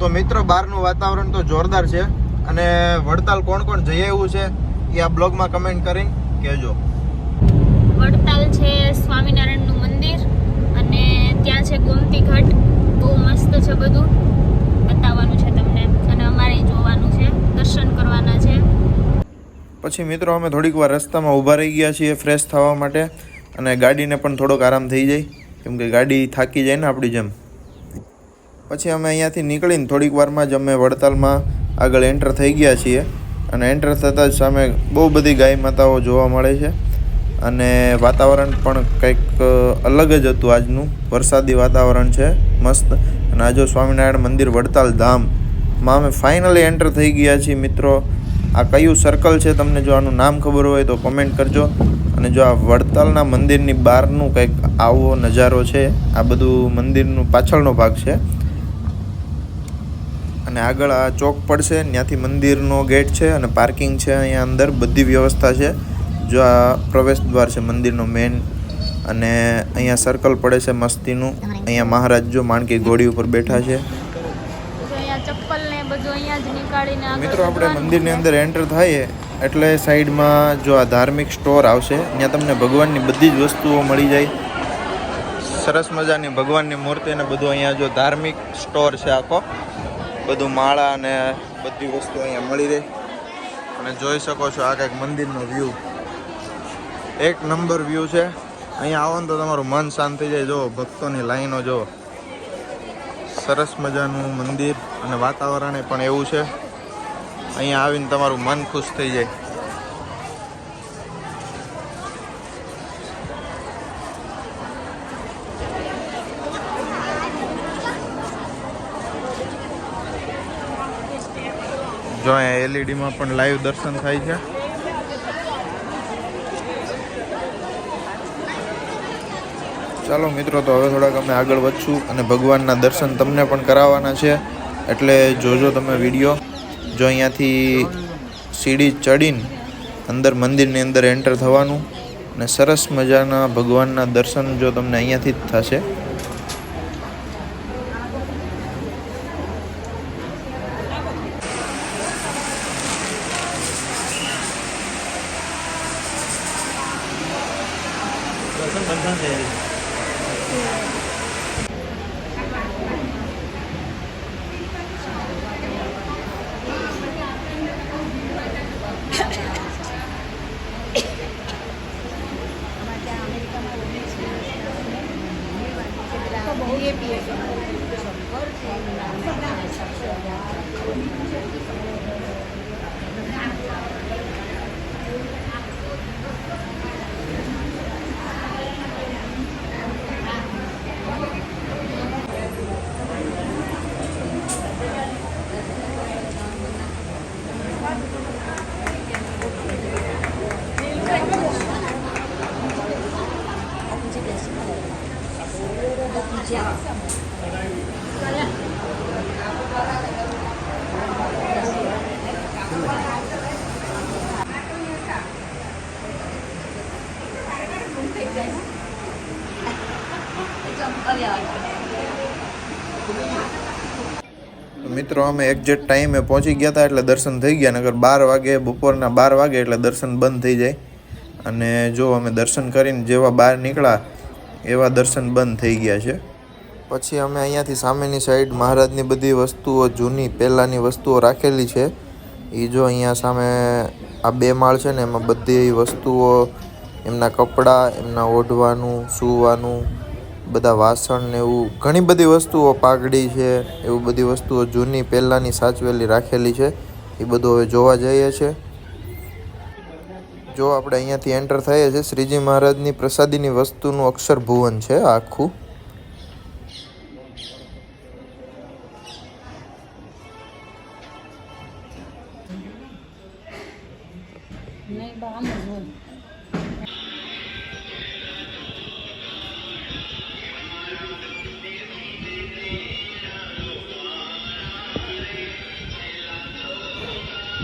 બહારનું વાતાવરણ તો જોરદાર છે. અને વડતાલ કોણ કોણ જઈ આવ્યું છે એ આ બ્લોગમાં કમેન્ટ કરીને કહેજો. વડતાલ છે સ્વામિનારાયણનું મંદિર અને ત્યાં છે ગોમતી ઘાટ. બહુ મસ્ત છે બધું. બતાવવાનું છે તમને અને અમારે જોવાનું છે. દર્શન કરવાના છે. પછી મિત્રો અમે થોડીક વાર રસ્તામાં ઊભા રહી ગયા છીએ ફ્રેશ થવા માટે અને ગાડીને પણ થોડોક આરામ થઈ જાય. કેમ કે ગાડી થાકી જાય ને આપણી જેમ. પછી અમે અહીંયાથી નીકળીને થોડીક વારમાં જ અમે વડતાલમાં આગળ એન્ટર થઈ ગયા છીએ. અને એન્ટર થતાં જ સામે બહુ બધી ગાય માતાઓ જોવા મળે છે. અને વાતાવરણ પણ કંઈક અલગ જ હતું આજનું. વરસાદી વાતાવરણ છે, મસ્ત. અને આજો સ્વામિનારાયણ મંદિર વડતાલ ધામમાં અમે ફાઇનલી એન્ટર થઈ ગયા છીએ, મિત્રો. આ કયું સર્કલ છે તમને જો આનું નામ ખબર હોય તો કોમેન્ટ કરજો. અને જો આ વડતાલના મંદિરની બહારનું કંઈક આવો નજારો છે, આ બધું મંદિરનું પાછળનો ભાગ છે. અને આગળ આ ચોક પડશે ત્યાંથી મંદિરનો ગેટ છે અને પાર્કિંગ છે અહીંયા અંદર બધી વ્યવસ્થા છે. જો આ પ્રવેશ દ્વાર છે મંદિરનો મેન અને અહીંયા સર્કલ પડે છે મસ્તીનું. અહીંયા મહારાજ જો માણકી ઘોડી ઉપર બેઠા છે. મિત્રો આપણે મંદિરની અંદર એન્ટર થઈએ એટલે સાઈડમાં જો આ ધાર્મિક સ્ટોર આવશે ત્યાં તમને ભગવાનની બધી જ વસ્તુઓ મળી જાય. સરસ મજાની ભગવાનની મૂર્તિ અને બધું અહીંયા જો ધાર્મિક સ્ટોર છે આખો. બધું માળા અને બધી વસ્તુ અહીંયા મળી રહે. અને જોઈ શકો છો આ કંઈક મંદિરનો વ્યૂ એક નંબર વ્યૂ છે. અહીંયા આવો ને તો તમારું મન શાંત થઈ જાય. જો ભક્તોની લાઈનો જો. સરસ મજાનું મંદિર અને વાતાવરણ પણ એવું છે. અહીંયા આવીને તમારું મન ખુશ થઈ જાય. જો અહીંયા એલઈડીમાં પણ લાઈવ દર્શન થાય છે. ચાલો મિત્રો, તો હવે થોડાક અમે આગળ વધશું અને ભગવાનના દર્શન તમને પણ કરાવવાના છે. એટલે જોજો તમે વીડિયો. જો અહીંયાથી સીડી ચડીને અંદર મંદિરની અંદર એન્ટર થવાનું અને સરસ મજાના ભગવાનના દર્શન જો તમને અહીંયાથી જ થશે. rồi sân bệnh thân thì મિત્રો, અમે એક્ઝેક્ટ ટાઈમે પહોંચી ગયા હતા એટલે દર્શન થઈ ગયા નગર બાર વાગે, બપોરના બાર વાગે એટલે દર્શન બંધ થઈ જાય. અને જો અમે દર્શન કરીને જેવા બહાર નીકળ્યા, એવા દર્શન બંધ થઈ ગયા છે. પછી અમે અહીંયાથી સામેની સાઈડ મહારાજની બધી વસ્તુઓ, જૂની, પહેલાંની વસ્તુઓ રાખેલી છે. એ જો અહીંયા સામે આ બે માળ છે ને, એમાં બધી વસ્તુઓ, એમના કપડાં, એમના ઓઢવાનું, સૂવાનું બધા વાસણ ને એવું ઘણી બધી વસ્તુઓ પાઘડી છે, એવું બધી વસ્તુઓ જૂની પહેલાંની સાચવેલી રાખેલી છે, એ બધું હવે જોવા જઈએ છે. જો આપણે અહીંયાથી એન્ટર થઈએ છીએ, શ્રીજી મહારાજની પ્રસાદીની વસ્તુનું અક્ષર ભુવન છે, આખું. નહીં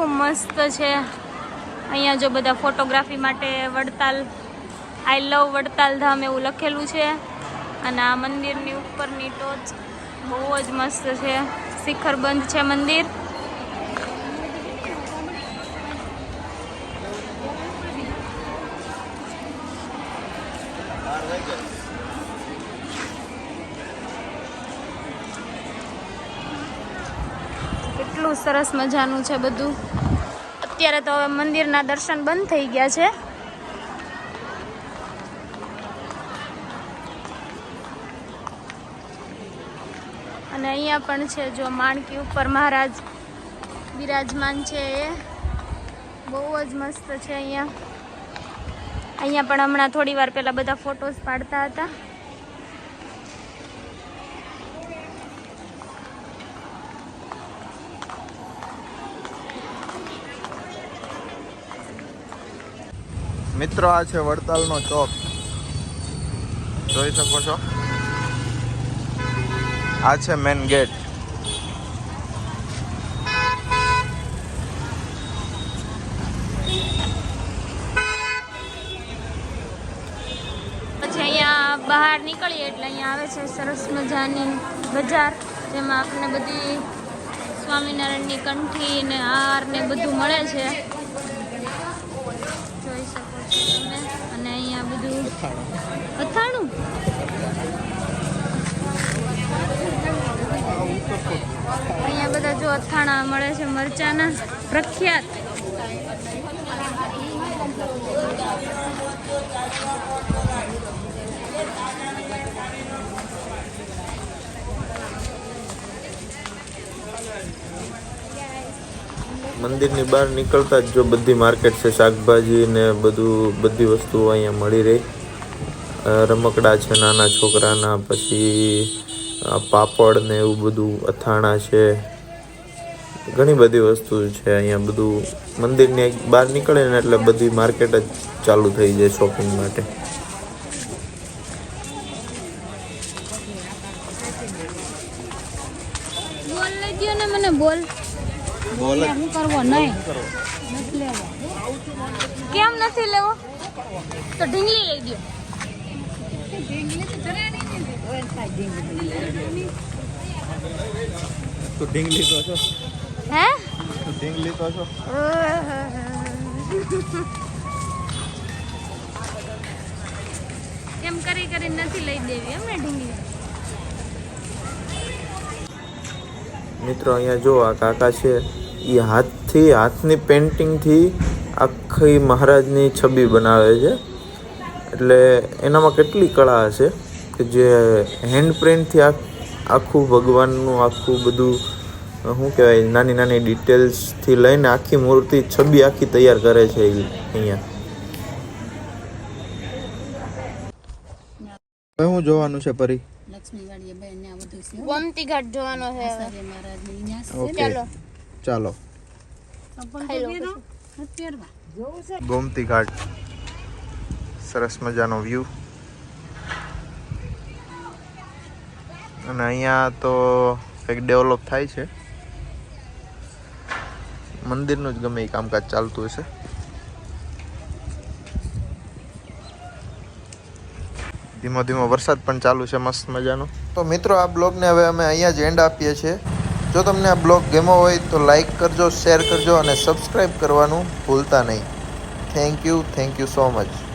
એટલું મસ્ત છે. અહીંયા જો બધા ફોટોગ્રાફી માટે વડતાલ આઈ લવ વડતાલ ધામ એવું લખેલું છે. અને આ મંદિરની ઉપરની ટોચ બહુ જ મસ્ત છે. શિખરબંધ છે મંદિર. કેટલું સરસ મજાનું છે બધું. અત્યારે તો હવે મંદિરના દર્શન બંધ થઈ ગયા છે. અને અહીંયા પણ છે જો માણકી ઉપર મહારાજ બિરાજમાન છે એ. બહુ જ મસ્ત છે અહીંયા. અહીંયા પણ હમણાં થોડી વાર પહેલાં બધા ફોટોસ પાડતા હતા. મિત્રો, આ છે વડતાલનો ચોક. જોઈ શકો છો? આ છે મેન ગેટ બહાર નીકળીએ એટલે અહીંયા આવે છે સરસ મજાની બજાર, જેમાં આપણને બધી સ્વામિનારાયણની કંઠી ને હાર ને બધું મળે છે જોઈ શકો છો તમે અને અહીંયા બધું અથાણું. અહીંયા બધા જો અથાણા મળે છે મરચાના પ્રખ્યાત. મંદિરની બહાર નીકળતા જ જો બધી માર્કેટ છે, શાકભાજી ને બધું, બધી વસ્તુઓ અહીંયા મળી રહી. રમકડા છે નાના છોકરાના પછી પાપડ ને એવું બધું અથાણા છે. ઘણી બધી વસ્તુ છે અહીંયા બધું. મંદિરની બહાર નીકળે ને એટલે બધી માર્કેટ જ ચાલુ થઈ જાય શોપિંગ માટે. બોલ લઈ દ્યો ને મને બોલ. બોલ. શું કરવો નહીં. નથી લેવો. કેમ નથી લેવો? તો ઢીંગલી લઈ દ્યો. તું ઢીંગલી તો છો? હે? તો ઢીંગલી તો છો? એમ કરી કરી નથી લઈ દેવી એમ ને ઢીંગલી મિત્રો અહીંયા જો આ કાકા છે એ હાથથી હાથની પેન્ટિંગથી આખી મહારાજની છબી બનાવે છે. એટલે એનામાં કેટલી કળા હશે કે જે હેન્ડ પ્રિન્ટથી આખું ભગવાનનું આખું બધું શું કહેવાય નાની નાની ડિટેલ્સથી લઈને આખી મૂર્તિ છબી આખી તૈયાર કરે છે એ અહીંયા. શું જોવાનું છે પરી ગોમતી ઘાટ જોવાનો છે ચાલો. ગોમતી ઘાટ. સરસ મજાનો વ્યૂ અને અહીંયા તો કંઈક ડેવલપ થાય છે. મંદિરનું જ ગમે એ કામકાજ ચાલતું હશે. ધીમો ધીમો વરસાદ પણ ચાલુ છે મસ્ત મજાનો. તો મિત્રો, આ બ્લોગને હવે અમે અહીંયા જ એન્ડ આપીએ છીએ. જો તમને આ બ્લોગ ગમ્યો હોય તો લાઈક કરજો શેર કરજો અને સબસ્ક્રાઈબ કરવાનું ભૂલતા નહીં. Thank you thank you so much